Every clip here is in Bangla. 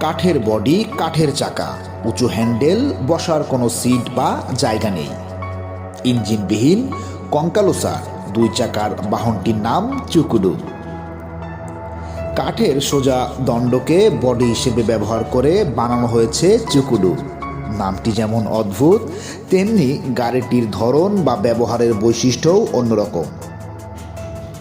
কাঠের বডি, কাঠের চাকা। উঁচু হ্যান্ডেল, বসার কোনো সিট বা জায়গা নেই। ইঞ্জিনবিহীন কঙ্কালোসার দুই চাকার বাহনটির নাম চুকুডু। কাঠের সোজা দণ্ডকে বডি হিসেবে ব্যবহার করে বানানো হয়েছে চুকুডু। নামটি যেমন অদ্ভুত, তেমনি গাড়িটির ধরন বা ব্যবহারের বৈশিষ্ট্যও অন্যরকম।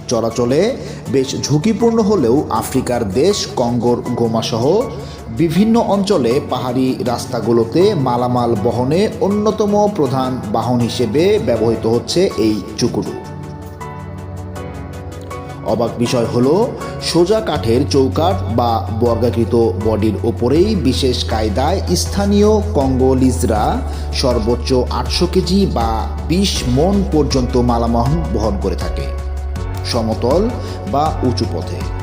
চলাচলে বেশ ঝুঁকিপূর্ণ হলেও আফ্রিকার দেশ, কঙ্গোর, গোমাসহ বিভিন্ন অঞ্চলে পাহাড়ি রাস্তাগুলোতে মালামাল বহনে অন্যতম প্রধান বাহন হিসেবে ব্যবহৃত হচ্ছে এই চুকুডু অবাক বিষয় হলো, সোজা কাঠের চৌকাঠ বা বর্গাকৃত বডির ওপরেই বিশেষ কায়দায় স্থানীয় কঙ্গোলিজরা সর্বোচ্চ আটশো কেজি বা বিশ মন পর্যন্ত মালামাহন বহন করে থাকে। সমতল বা উঁচু পথে।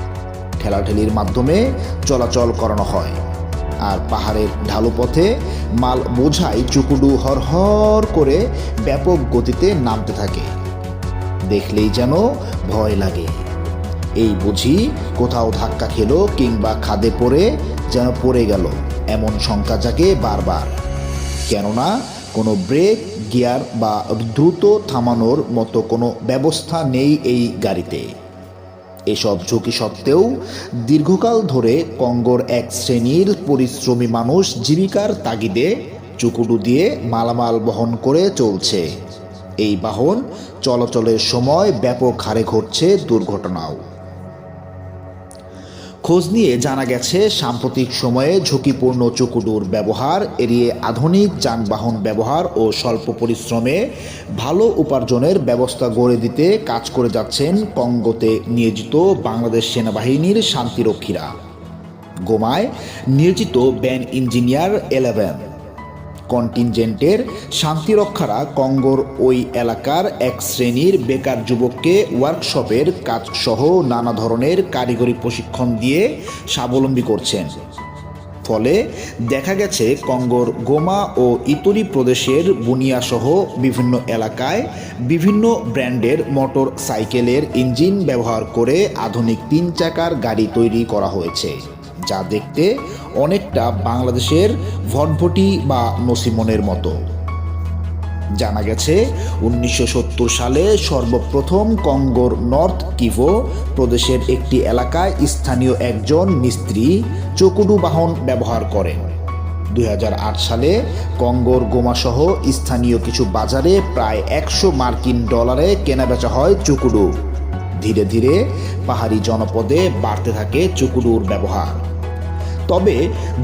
ঠেলাঠেলির মাধ্যমে চলাচল করানো হয়। আর পাহাড়ের ঢালু পথে মাল বোঝাই চুকুডু হরহর করে ব্যাপক গতিতে নামতে থাকে। দেখলেই যেন ভয় লাগে। এই বুঝি কোথাও ধাক্কা খেলো কিংবা খাদে পড়ে যেন পড়ে গেল এমন শঙ্কা জাগে বারবার। কেননা কোনো ব্রেক, গিয়ার বা দ্রুত থামানোর মতো কোনো ব্যবস্থা নেই এই গাড়িতে। এসব ঝুঁকি সত্ত্বেও দীর্ঘকাল ধরে কঙ্গোর এক শ্রেণির পরিশ্রমী মানুষ জীবিকার তাগিদে চুকুডু দিয়ে মালামাল বহন করে চলছে। এই বাহন চলাচলের সময় ব্যাপক হারে ঘটছে দুর্ঘটনাও। খোঁজ নিয়ে জানা গেছে, সাম্প্রতিক সময়ে ঝুঁকিপূর্ণ চুকুডুর ব্যবহার এড়িয়ে আধুনিক যানবাহন ব্যবহার ও স্বল্প পরিশ্রমে ভালো উপার্জনের ব্যবস্থা গড়ে দিতে কাজ করে যাচ্ছেন কঙ্গোতে নিয়োজিত বাংলাদেশ সেনাবাহিনীর শান্তিরক্ষীরা। গোমায় নিয়োজিত ব্যান ইঞ্জিনিয়ার এলেভেন। কন্টিনজেন্টের শান্তিরক্ষারা কঙ্গোর ওই এলাকার এক শ্রেণির বেকার যুবককে ওয়ার্কশপের কাজসহ নানা ধরনের কারিগরি প্রশিক্ষণ দিয়ে স্বাবলম্বী করছেন। ফলে দেখা গেছে কঙ্গোর গোমা ও ইতরি প্রদেশের বুনিয়াসহ বিভিন্ন এলাকায় বিভিন্ন ব্র্যান্ডের মোটর সাইকেলের ইঞ্জিন ব্যবহার করে আধুনিক তিন চাকার গাড়ি তৈরি করা হয়েছে। যা দেখতে অনেকটা বাংলাদেশের ভটভটি বা নসিমনের মতো। জানা গেছে, উনিশশো সত্তর সালে সর্বপ্রথম কঙ্গোর নর্থ কিভো প্রদেশের একটি এলাকায় স্থানীয় একজন মিস্ত্রি চকুডু বাহন ব্যবহার করেন। দু হাজার আট সালে কঙ্গোর গোমাসহ স্থানীয় কিছু বাজারে প্রায় একশো মার্কিন ডলারে কেনাবেচা হয় চুকুডু। ধীরে ধীরে পাহাড়ি জনপদে বাড়তে থাকে চুকুডুর ব্যবহার। তবে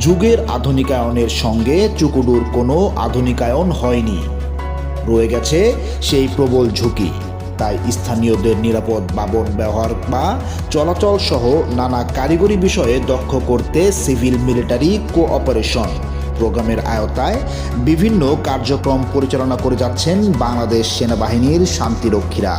যুগের আধুনিকায়নের সঙ্গে চুকুডুর কোনো আধুনিকায়ন হয়নি। রয়ে গেছে সেই প্রবল ঝুঁকি, তাই স্থানীয়দের নিরাপদ বাবন ব্যবহার বা চলাচল সহ নানা কারিগরি বিষয়ে দক্ষ করতে সিভিল মিলিটারি কোঅপারেশন প্রোগ্রামের আয়তায় বিভিন্ন কার্যক্রম পরিচালনা করে যাচ্ছেন বাংলাদেশ সেনাবাহিনীর শান্তিরক্ষীরা।